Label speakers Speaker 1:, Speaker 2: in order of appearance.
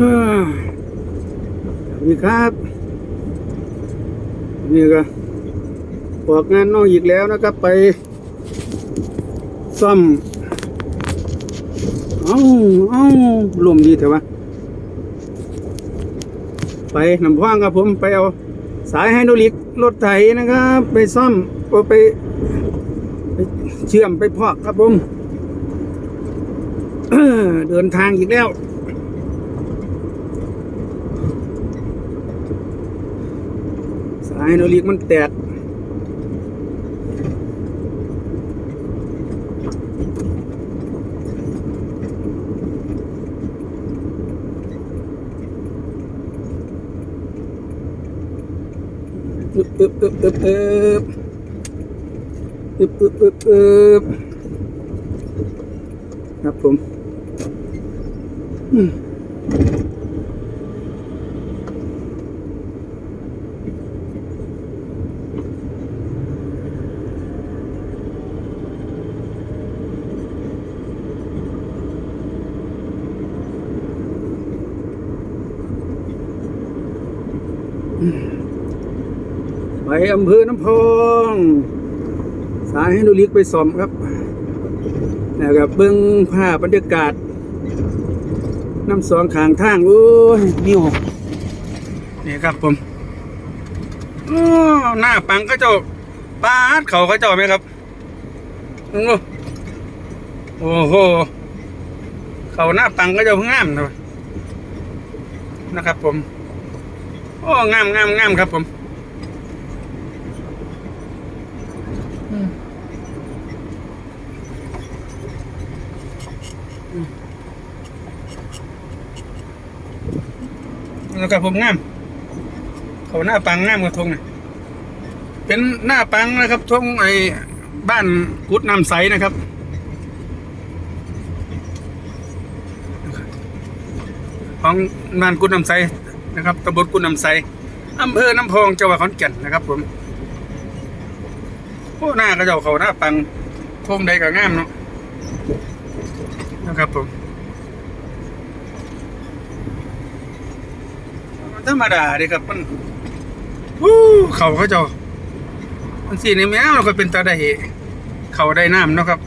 Speaker 1: อนี่ครับนี่ก็ออกงานนอกอีกแล้วนะครับ ไปซ่อมเอ้าเอ้าลมดีเถอะวะไปนำว่างครับผมไปเอาสายไฮดรอลิกรถไถนะครับ ไปซ่อมอาไป ไปเชื่อมไปพอกครับผมเดินทางอีกแล้ว สายไฮดรอลิกมันแตกอึบอึบอึบอึบอึบอึบอึบอึบอึบครับผม อืม ไปอำเภอน้ำพองสายให้ดูลิกไปสอมครับนะครับเบิ้องภาพบรรยากาศน้ำสองขางทางโอ้ยวิวนี่ครับผมโอ้หน้าปังก็เจ้าปาดเขาเขาเจ้าไหมครับโอ้โหเขาหน้าปังก็เจ้างามนะนะครับผม อ้งามงามงามครับผมแล้วก็ผมงามเขาหน้าปังงามกว่าทงนะเป็นหน้าปังนะครับทงไอ้บ้านกุดน้ำใสนะครับของบ้านกุดน้ำใส นะครับตำบลกุดน้ำใสอำเภอน้ำพองจังหวัดขอนแก่นนะครับ ผมโอ้หน้ากระเจ้าเขาหน้าปังทงใดก็งามเนาะนะครับผมมันธรรมดาเด้ครับมันวู้เขาเขาเจ้ามันสีในแมวเราก็เป็นตาได้เขาได้น้ำเนาะครับ